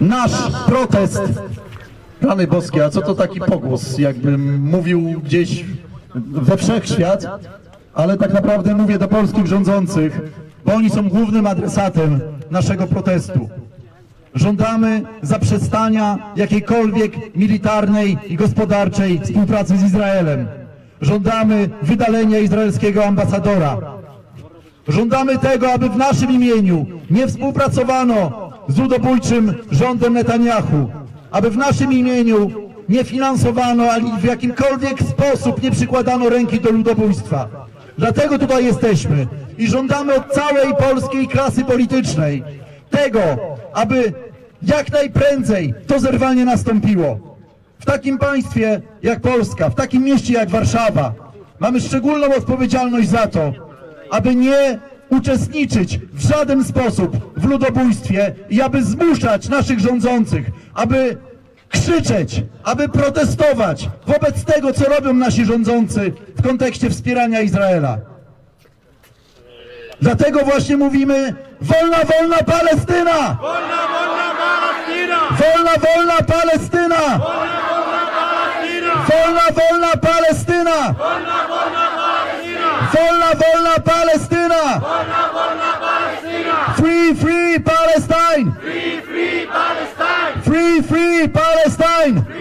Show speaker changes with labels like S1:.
S1: nasz protest. Rany boskie, a co to taki pogłos, jakbym mówił gdzieś we wszechświat, ale tak naprawdę mówię do polskich rządzących, bo oni są głównym adresatem naszego protestu. Żądamy zaprzestania jakiejkolwiek militarnej i gospodarczej współpracy z Izraelem. Żądamy wydalenia izraelskiego ambasadora. Żądamy tego, aby w naszym imieniu nie współpracowano z ludobójczym rządem Netanyahu, aby w naszym imieniu nie finansowano ani w jakimkolwiek sposób nie przykładano ręki do ludobójstwa. Dlatego tutaj jesteśmy i żądamy od całej polskiej klasy politycznej tego, aby jak najprędzej to zerwanie nastąpiło. W takim państwie jak Polska, w takim mieście jak Warszawa mamy szczególną odpowiedzialność za to, aby nie uczestniczyć w żaden sposób w ludobójstwie i aby zmuszać naszych rządzących, aby krzyczeć, aby protestować wobec tego, co robią nasi rządzący w kontekście wspierania Izraela. Dlatego właśnie mówimy wolna, wolna Palestyna!
S2: Wolna, wolna Palestyna!
S1: Wolna, wolna Palestyna!
S2: Wolna, wolna Palestyna!
S1: Wolna, wolna Palestyna!
S2: Wolna, wolna Palestyna! Volna, volna Palestina! Volna, volna Palestina! Free, free Palestine!
S1: Free, free Palestine!
S2: Free, free Palestine!
S1: Free, free Palestine.